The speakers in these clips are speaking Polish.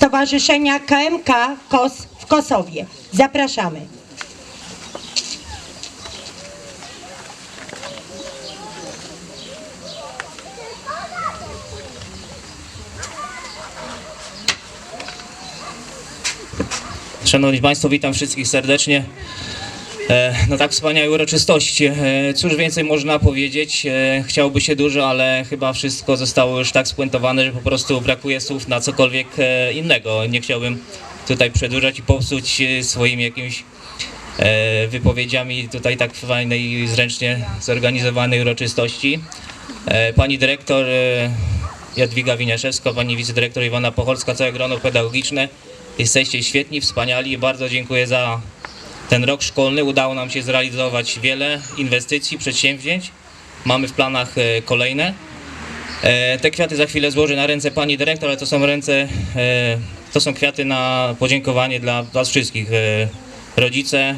Stowarzyszenia KMK KOS w Kosowie. Zapraszamy. Szanowni Państwo, witam wszystkich serdecznie. E, No tak wspaniałej uroczystości. E, Cóż więcej można powiedzieć? E, Chciałoby się dużo, ale chyba wszystko zostało już tak spuentowane, że po prostu brakuje słów na cokolwiek innego. Nie chciałbym tutaj przedłużać i popsuć swoimi jakimiś wypowiedziami tutaj tak fajnej i zręcznie zorganizowanej uroczystości. Pani dyrektor Jadwiga Winiaszewska, pani wicedyrektor Iwana Pocholska, całe grono pedagogiczne. Jesteście świetni, wspaniali. Bardzo dziękuję za ten rok szkolny. Udało nam się zrealizować wiele inwestycji, przedsięwzięć. Mamy w planach e, kolejne. E, Te kwiaty za chwilę złożę na ręce pani dyrektor, ale to są ręce, e, to są kwiaty na podziękowanie dla was wszystkich. Rodzice,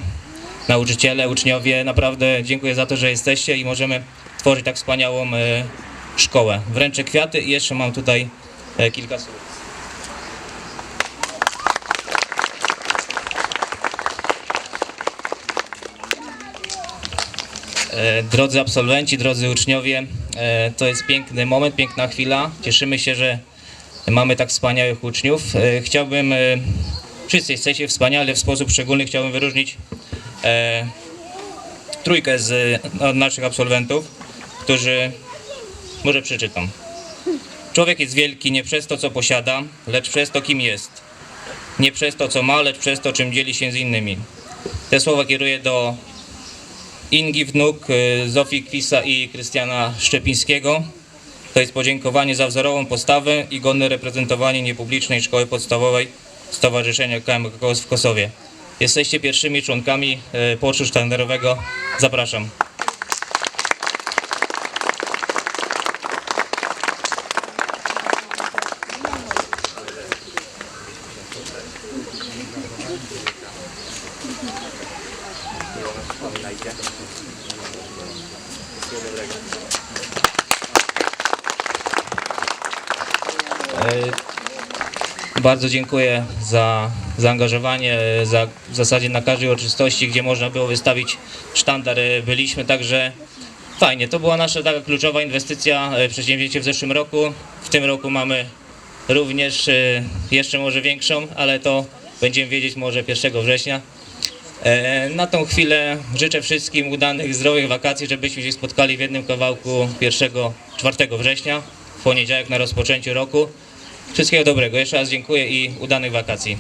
nauczyciele, uczniowie. Naprawdę dziękuję za to, że jesteście i możemy tworzyć tak wspaniałą szkołę. Wręczę kwiaty i jeszcze mam tutaj kilka słów. Drodzy absolwenci, drodzy uczniowie, e, to jest piękny moment, piękna chwila. Cieszymy się, że mamy tak wspaniałych uczniów. E, Chciałbym, e, wszyscy jesteście wspaniali, w sposób szczególny chciałbym wyróżnić e, trójkę z no, naszych absolwentów, którzy, może przeczytam. Człowiek jest wielki nie przez to, co posiada, lecz przez to, kim jest. Nie przez to, co ma, lecz przez to, czym dzieli się z innymi. Te słowa kieruję do Ingi Wnuk, y, Zofii Kwisa i Krystiana Szczepińskiego. To jest podziękowanie za wzorową postawę i godne reprezentowanie niepublicznej szkoły podstawowej Stowarzyszenia KMK KOS w Kosowie. Jesteście pierwszymi członkami y, Poczu Sztandarowego. Zapraszam. Bardzo dziękuję za zaangażowanie, za, w zasadzie na każdej uroczystości, gdzie można było wystawić sztandar, e, byliśmy, także fajnie. To była nasza taka kluczowa inwestycja, e, przedsięwzięcie w zeszłym roku. W tym roku mamy również e, jeszcze może większą, ale to będziemy wiedzieć może 1 września. E, Na tą chwilę życzę wszystkim udanych, zdrowych wakacji, żebyśmy się spotkali w jednym kawałku 1-4 września, w poniedziałek na rozpoczęciu roku. Wszystkiego dobrego. Jeszcze raz dziękuję i udanych wakacji.